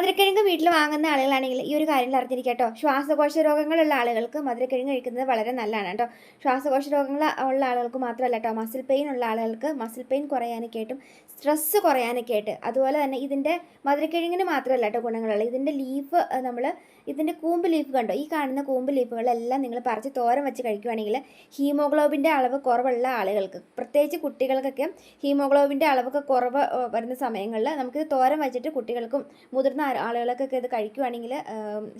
മധുരക്കിഴങ്ങ് വീട്ടിൽ വാങ്ങുന്ന ആളുകളാണെങ്കിൽ ഈ ഒരു കാര്യത്തിൽ അറിഞ്ഞിരിക്കട്ടോ കേട്ടോ. ശ്വാസകോശ രോഗങ്ങളുള്ള ആളുകൾക്ക് മധുരക്കിഴങ്ങ് കഴിക്കുന്നത് വളരെ നല്ലതാണ് കേട്ടോ. ശ്വാസകോശ രോഗങ്ങൾ ഉള്ള ആളുകൾക്ക് മാത്രമല്ല കേട്ടോ മസിൽ പെയിൻ ഉള്ള ആളുകൾക്ക് മസിൽ പെയിൻ കുറയാനൊക്കെ ആയിട്ടും സ്ട്രെസ്സ് കുറയാനൊക്കെ ആയിട്ട് അതുപോലെ തന്നെ ഇതിന്റെ മധുരക്കിഴങ്ങിന് മാത്രമല്ല കേട്ടോ ഗുണങ്ങളുള്ളത്. ഇതിന്റെ ലീഫ് നമ്മൾ ഇതിന്റെ കൂമ്പ് ലീഫ് കണ്ടോ? ഈ കാണുന്ന കൂമ്പ് ലീഫുകളെല്ലാം നിങ്ങൾ പറിച്ച് തോരൻ വെച്ച് കഴിക്കുകയാണെങ്കിൽ ഹീമോഗ്ലോബിന്റെ അളവ് കുറവുള്ള ആളുകൾക്ക് പ്രത്യേകിച്ച് കുട്ടികൾക്കൊക്കെ ഹീമോഗ്ലോബിന്റെ അളവൊക്കെ കുറവ് വരുന്ന സമയങ്ങളിൽ നമുക്ക് തോരൻ വെച്ചിട്ട് കുട്ടികൾക്കും മുതിർന്ന ആളുകൾക്കൊക്കെ ഇത് കഴിക്കുവാണെങ്കിൽ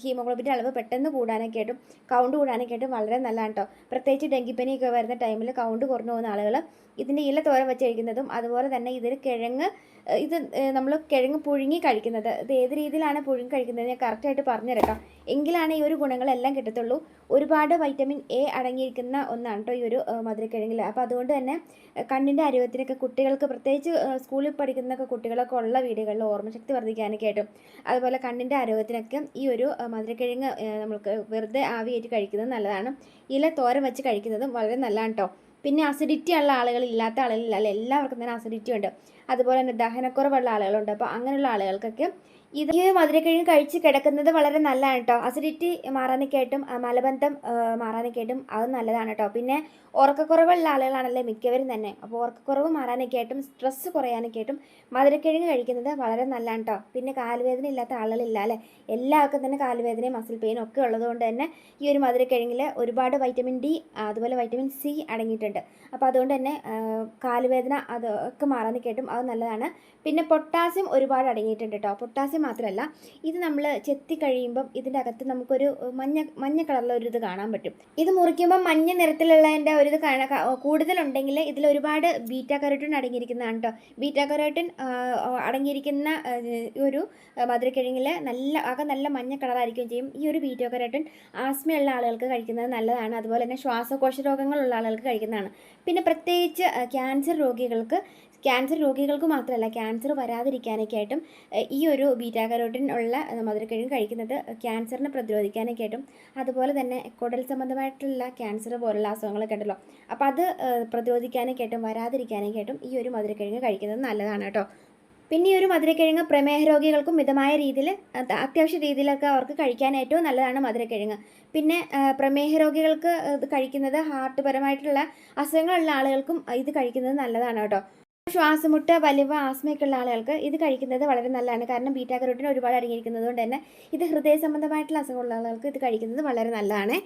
ഹീമോഗ്ലോബിന്റെ അളവ് പെട്ടെന്ന് കൂടാനൊക്കെ ആയിട്ടും കൗണ്ട് കൂടാനൊക്കെ ആയിട്ടും വളരെ നല്ലതാണ് കേട്ടോ പ്രത്യേകിച്ച് ഡെങ്കിപ്പനിയൊക്കെ വരുന്ന ടൈമിൽ കൗണ്ട് കുറഞ്ഞു പോകുന്ന ആളുകൾ ഇതിന്റെ ഇല തോരൻ വെച്ച് കഴിക്കുന്നതും അതുപോലെ തന്നെ ഇതിൽ കിഴങ്ങ് ഇത് നമ്മൾ കിഴങ്ങ് പുഴുങ്ങി കഴിക്കുന്നത് ഇത് ഏത് രീതിയിലാണ് പുഴുങ്ങി കഴിക്കുന്നത് ഞാൻ കറക്റ്റായിട്ട് പറഞ്ഞു തരാം എങ്കിലാണ് ഈ ഒരു ഗുണങ്ങളെല്ലാം കിട്ടത്തുള്ളൂ. ഒരുപാട് വൈറ്റമിൻ എ അടങ്ങിയിരിക്കുന്ന ഒന്നാണ് കേട്ടോ ഈ ഒരു മധുരക്കിഴങ്ങിൽ അപ്പോൾ അതുകൊണ്ട് തന്നെ കണ്ണിന്റെ ആരോഗ്യത്തിനൊക്കെ കുട്ടികൾക്ക് പ്രത്യേകിച്ച് സ്കൂളിൽ പഠിക്കുന്നൊക്കെ കുട്ടികളൊക്കെ ഉള്ള വീടുകളിൽ ഓർമ്മശക്തി വർദ്ധിക്കാനൊക്കെ ആയിട്ടും അതുപോലെ കണ്ണിന്റെ ആരോഗ്യത്തിനൊക്കെ ഈ ഒരു മധുരക്കിഴങ്ങ് നമുക്ക് വെറുതെ ആവിയേറ്റ് കഴിക്കുന്നത് നല്ലതാണ്. ഇല തോരൻ വെച്ച് കഴിക്കുന്നതും വളരെ നല്ലതാണ് പിന്നെ അസിഡിറ്റി ഉള്ള ആളുകൾ ഇല്ലാത്ത ആളുകളില്ല എല്ലാവർക്കും തന്നെ അസിഡിറ്റി ഉണ്ട്. അതുപോലെ തന്നെ ദഹനക്കുറവുള്ള ആളുകളുണ്ട്. അപ്പോൾ അങ്ങനെയുള്ള ആളുകൾക്കൊക്കെ ഇത് ഈ മധുരക്കിഴങ്ങ് കഴിച്ച് കിടക്കുന്നത് വളരെ നല്ലതാണ് കേട്ടോ. അസിഡിറ്റി മാറാനൊക്കെയായിട്ടും മലബന്ധം മാറാനൊക്കെയായിട്ടും മാറാനൊക്കെ അത് നല്ലതാണ് കേട്ടോ. പിന്നെ ഉറക്കക്കുറവുള്ള ആളുകളാണല്ലേ മിക്കവരും തന്നെ. അപ്പോൾ ഉറക്കക്കുറവ് മാറാനൊക്കെ ആയിട്ടും സ്ട്രെസ്സ് കുറയാനൊക്കെ മധുരക്കിഴങ്ങ് കഴിക്കുന്നത് വളരെ നല്ലതാണ് കേട്ടോ. പിന്നെ കാലുവേദന ഇല്ലാത്ത ആളുകളില്ല അല്ലേ? എല്ലാവർക്കും തന്നെ കാലുവേദനയും മസിൽ പെയിനും ഒക്കെ ഉള്ളതുകൊണ്ട് തന്നെ ഈ ഒരു മധുരക്കിഴങ്ങിൽ ഒരുപാട് വൈറ്റമിൻ ഡി അതുപോലെ വൈറ്റമിൻ സി അടങ്ങിയിട്ടുണ്ട്. അപ്പോൾ അതുകൊണ്ട് തന്നെ കാലുവേദന അത് ഒക്കെ മാറാനൊക്കെ ആയിട്ടും അത് നല്ലതാണ്. പിന്നെ പൊട്ടാസ്യം ഒരുപാട് അടങ്ങിയിട്ടുണ്ട് കേട്ടോ. പൊട്ടാസ്യം മാത്രമല്ല ഇത് നമ്മൾ ചെത്തി കഴിയുമ്പം ഇതിന്റെ അകത്ത് നമുക്കൊരു മഞ്ഞ മഞ്ഞ കളറിലുള്ള ഒരു ഇത് കാണാൻ പറ്റും. ഇത് മുറിക്കുമ്പോൾ മഞ്ഞ നിറത്തിലുള്ളതിന്റെ ഒരു ഇത് കൂടുതലുണ്ടെങ്കിൽ ഇതിൽ ഒരുപാട് ബീറ്റ കരോട്ടിൻ അടങ്ങിയിരിക്കുന്നതാണ് കേട്ടോ ബീറ്റ കരോട്ടിൻ അടങ്ങിയിരിക്കുന്ന ഒരു മധുരക്കിഴങ്ങിൽ നല്ല ആകെ നല്ല മഞ്ഞ കളറായിരിക്കും ചെയ്യും. ഈ ഒരു ബീറ്റ കരോട്ടിൻ ആസ്മയുള്ള ആളുകൾക്ക് കഴിക്കുന്നത് നല്ലതാണ്. അതുപോലെ തന്നെ ശ്വാസകോശ രോഗങ്ങളുള്ള ആളുകൾക്ക് കഴിക്കുന്നതാണ്. പിന്നെ പ്രത്യേകിച്ച് ക്യാൻസർ രോഗികൾക്ക് ക്യാൻസർ രോഗികൾക്ക് മാത്രമല്ല ക്യാൻസർ വരാതിരിക്കാനൊക്കെ ആയിട്ടും ഈ ഒരു ബീറ്റാ കരോട്ടിൻ ഉള്ള മധുരക്കിഴങ്ങ് കഴിക്കുന്നത് ക്യാൻസറിനെ പ്രതിരോധിക്കാനൊക്കെ ആയിട്ടും അതുപോലെ തന്നെ കുടൽ സംബന്ധമായിട്ടുള്ള ക്യാൻസർ പോലുള്ള അസുഖങ്ങളൊക്കെ ഉണ്ടല്ലോ. അപ്പോൾ അത് പ്രതിരോധിക്കാനൊക്കെയായിട്ടും പ്രതിരോധിക്കാനൊക്കെ ആയിട്ടും വരാതിരിക്കാനൊക്കെ ആയിട്ടും ഈ ഒരു മധുരക്കിഴങ്ങ് കഴിക്കുന്നത് നല്ലതാണ് കേട്ടോ. പിന്നെ ഈ ഒരു മധുരക്കിഴങ്ങ് പ്രമേഹ രോഗികൾക്കും മിതമായ രീതിയിൽ അത്യാവശ്യ രീതിയിലൊക്കെ അവർക്ക് കഴിക്കാൻ ഏറ്റവും നല്ലതാണ് മധുരക്കിഴങ്ങ്. പിന്നെ പ്രമേഹ രോഗികൾക്ക് ഇത് കഴിക്കുന്നത് ഹാർട്ട് പരമായിട്ടുള്ള അസുഖങ്ങളുള്ള ആളുകൾക്കും ഇത് കഴിക്കുന്നത് നല്ലതാണ് കേട്ടോ. ശ്വാസമുട്ട് വലിവ് ആസ്മയൊക്കെയുള്ള ആളുകൾക്ക് ഇത് കഴിക്കുന്നത് വളരെ നല്ലതാണ്. കാരണം ബീറ്റാ കരോട്ടിന് ഒരുപാട് അടങ്ങിയിരിക്കുന്നത് കൊണ്ട് തന്നെ ഇത് ഹൃദയ സംബന്ധമായിട്ടുള്ള അസുഖമുള്ള ആളുകൾക്ക് ഇത് കഴിക്കുന്നത് വളരെ നല്ലതാണ്.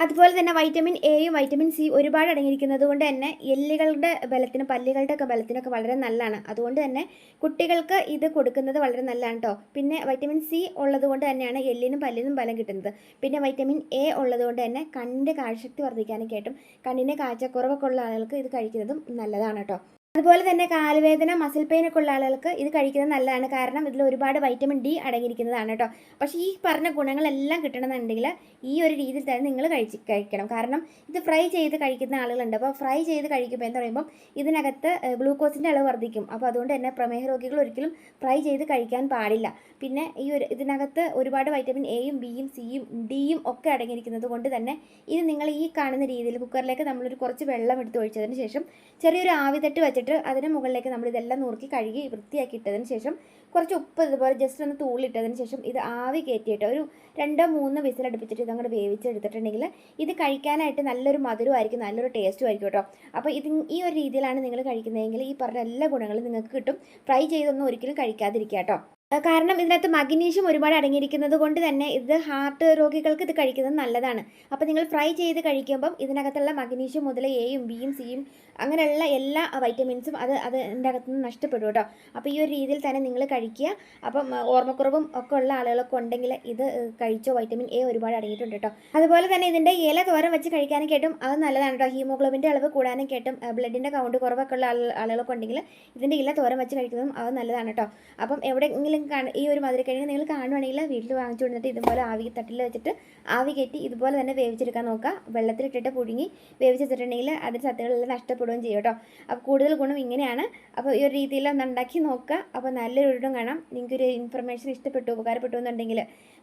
അതുപോലെ തന്നെ വൈറ്റമിൻ എയും വൈറ്റമിൻ സി ഒരുപാട് അടങ്ങിയിരിക്കുന്നത് കൊണ്ട് തന്നെ എല്ലുകളുടെ ബലത്തിന് പല്ലുകളുടെ ഒക്കെ ബലത്തിനൊക്കെ വളരെ നല്ലതാണ്. അതുകൊണ്ട് തന്നെ കുട്ടികൾക്ക് ഇത് കൊടുക്കുന്നത് വളരെ നല്ലതാണ് കേട്ടോ പിന്നെ വൈറ്റമിൻ സി ഉള്ളത് കൊണ്ട് തന്നെയാണ് എല്ലിനും പല്ലിനും ബലം കിട്ടുന്നത്. പിന്നെ വൈറ്റമിൻ എ ഉള്ളത് കൊണ്ട് തന്നെ കണ്ണിന്റെ കാഴ്ചശക്തി വർദ്ധിക്കാനൊക്കെ ആയിട്ടും കണ്ണിന്റെ കാഴ്ചക്കുറവൊക്കെ ഉള്ള ആളുകൾക്ക് ഇത് കഴിക്കുന്നതും നല്ലതാണ് കേട്ടോ അതുപോലെ തന്നെ കാലുവേദന മസിൽ പെയിനൊക്കെ ഉള്ള ആളുകൾക്ക് ഇത് കഴിക്കുന്നത് നല്ലതാണ്. കാരണം ഇതിൽ ഒരുപാട് വൈറ്റമിൻ ഡി അടങ്ങിയിരിക്കുന്നതാണ് കേട്ടോ. പക്ഷേ ഈ പറഞ്ഞ ഗുണങ്ങളെല്ലാം കിട്ടണമെന്നുണ്ടെങ്കിൽ ഈ ഒരു രീതിയിൽ തന്നെ നിങ്ങൾ കഴിച്ച് കഴിക്കണം. കാരണം ഇത് ഫ്രൈ ചെയ്ത് കഴിക്കുന്ന ആളുകളുണ്ട്. അപ്പോൾ ഫ്രൈ ചെയ്ത് കഴിക്കുമ്പോൾ എന്ന് പറയുമ്പോൾ ഇതിനകത്ത് ഗ്ലൂക്കോസിന്റെ അളവ് വർദ്ധിക്കും. അപ്പോൾ അതുകൊണ്ട് തന്നെ പ്രമേഹ രോഗികൾ ഒരിക്കലും ഫ്രൈ ചെയ്ത് കഴിക്കാൻ പാടില്ല. പിന്നെ ഈ ഒരു ഇതിനകത്ത് ഒരുപാട് വൈറ്റമിൻ എയും ബിയും സിയും ഡിയും ഒക്കെ അടങ്ങിയിരിക്കുന്നത് കൊണ്ട് തന്നെ ഇത് നിങ്ങൾ ഈ കാണുന്ന രീതിയിൽ കുക്കറിലേക്ക് നമ്മളൊരു കുറച്ച് വെള്ളം എടുത്ത് ഒഴിച്ചതിന് ശേഷം ചെറിയൊരു ആവിതട്ട് വെച്ചിട്ട് അതിന് മുകളിലേക്ക് നമ്മൾ ഇതെല്ലാം നുറുക്കി കഴുകി വൃത്തിയാക്കി ഇട്ടതിന് ശേഷം കുറച്ച് ഉപ്പ് ഇതുപോലെ ജസ്റ്റ് ഒന്ന് തൂളിട്ടതിന് ശേഷം ഇത് ആവി കയറ്റിയിട്ട് ഒരു രണ്ടോ മൂന്നോ വിസിലടുപ്പിച്ചിട്ട് ഇതങ്ങോട്ട് വേവിച്ചെടുത്തിട്ടുണ്ടെങ്കിൽ ഇത് കഴിക്കാനായിട്ട് നല്ലൊരു മധുരമായിരിക്കും നല്ലൊരു ടേസ്റ്റും ആയിരിക്കും കേട്ടോ. അപ്പോൾ ഇത് ഈ ഒരു രീതിയിലാണ് നിങ്ങൾ കഴിക്കുന്നതെങ്കിൽ ഈ പറഞ്ഞ എല്ലാ ഗുണങ്ങളും നിങ്ങൾക്ക് കിട്ടും. ഫ്രൈ ചെയ്തൊന്നും ഒരിക്കലും കഴിക്കാതിരിക്കുക കേട്ടോ. കാരണം ഇതിനകത്ത് മഗ്നീഷ്യം ഒരുപാട് അടങ്ങിയിരിക്കുന്നത് കൊണ്ട് തന്നെ ഇത് ഹാർട്ട് രോഗികൾക്ക് ഇത് കഴിക്കുന്നത് നല്ലതാണ്. അപ്പോൾ നിങ്ങൾ ഫ്രൈ ചെയ്ത് കഴിക്കുമ്പം ഇതിനകത്തുള്ള മഗ്നീഷ്യം മുതൽ എയും ബിയും സിയും അങ്ങനെയുള്ള എല്ലാ വൈറ്റമിൻസും അത് അതിന്റെ അകത്തു നിന്ന് നഷ്ടപ്പെടും കേട്ടോ. അപ്പോൾ ഈ ഒരു രീതിയിൽ തന്നെ നിങ്ങൾ കഴിക്കുക. അപ്പം ഓർമ്മക്കുറവും ഒക്കെ ഉള്ള ആളുകളൊക്കെ ഉണ്ടെങ്കിൽ ഇത് കഴിച്ചോ? വൈറ്റമിൻ എ ഒരുപാട് അടങ്ങിയിട്ടുണ്ട് കേട്ടോ. അതുപോലെ തന്നെ ഇതിന്റെ ഇല തോരൻ വെച്ച് കഴിക്കാനും കേട്ടും അത് നല്ലതാണ് കേട്ടോ. ഹീമോഗ്ലോബിന്റെ അളവ് കൂടാനും കേട്ടും. ബ്ലഡിന്റെ കൗണ്ട് കുറവൊക്കെ ഉള്ള ആളുകളൊക്കെ ഉണ്ടെങ്കിൽ ഇതിന്റെ ഇല തോരം വെച്ച് കഴിക്കുന്നതും അത് നല്ലതാണ് കേട്ടോ. അപ്പം എവിടെയെങ്കിലും കാണ ഈ ഒരു മധുരക്കിഴങ്ങ് നിങ്ങൾ കാണുവാണെങ്കിൽ വീട്ടിൽ വാങ്ങിച്ചു കൊടുത്തിട്ട് ഇതുപോലെ ആവി തട്ടിൽ വെച്ചിട്ട് ആവി കയറ്റി ഇതുപോലെ തന്നെ വേവിച്ചെടുക്കാൻ നോക്കുക. വെള്ളത്തിലിട്ടിട്ട് പുഴുങ്ങി വേവിച്ചിട്ടുണ്ടെങ്കിൽ അതിന്റെ സത്തുകളെല്ലാം നഷ്ടപ്പെടുകയും ചെയ്യും കേട്ടോ. അപ്പോൾ കൂടുതൽ ഗുണം ഇങ്ങനെയാണ്. അപ്പോൾ ഈ ഒരു രീതിയിൽ ഒന്ന് ഉണ്ടാക്കി നോക്കുക. അപ്പോൾ നല്ലൊരു വീടും കാണാം. നിങ്ങൾക്കൊരു ഇൻഫർമേഷൻ ഇഷ്ടപ്പെട്ടു ഉപകാരപ്പെട്ടു എന്നുണ്ടെങ്കിൽ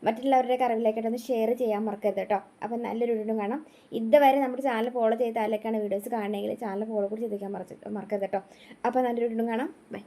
മറ്റുള്ളവരുടെ അറിവിലേക്കായിട്ട് ഒന്ന് ഷെയർ ചെയ്യാൻ മറക്കരുത് കേട്ടോ. അപ്പോൾ നല്ലൊരു വീടും കാണാം. ഇതുവരെ നമ്മുടെ ചാനൽ ഫോളോ ചെയ്താലൊക്കെയാണ് വീഡിയോസ് കാണണമെങ്കിൽ ചാനൽ ഫോളോ കൂടി ചെയ്തേക്കാൻ മറക്കരുത് കേട്ടോ. അപ്പോൾ നല്ലൊരു വീടും കാണാം. ബൈ